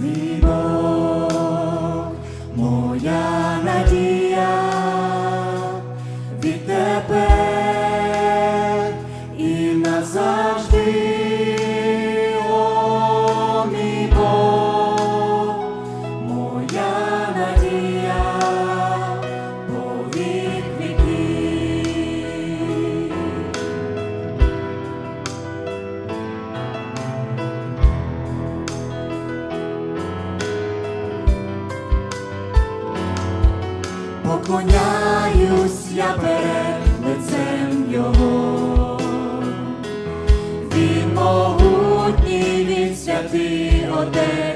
мій Бог, моя надія. Склоняюсь я перед лицем Його, він могутній, він святий отець.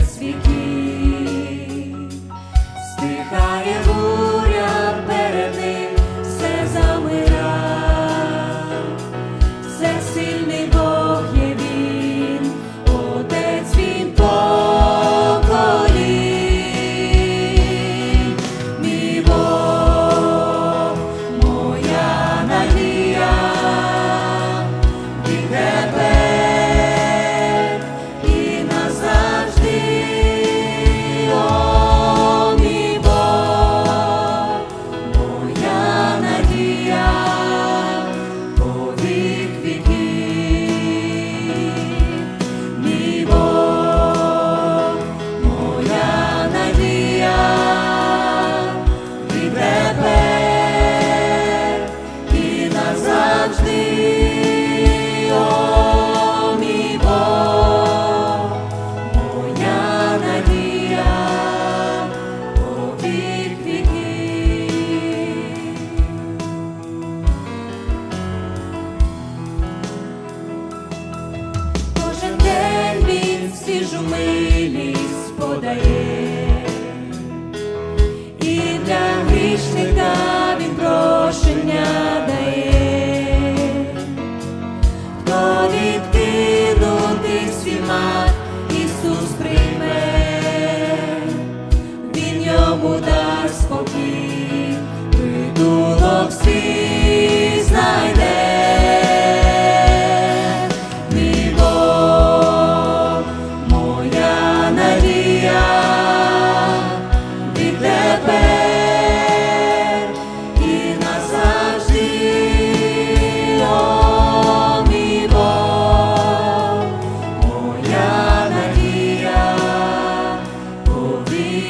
дає і для грішника.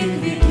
believe in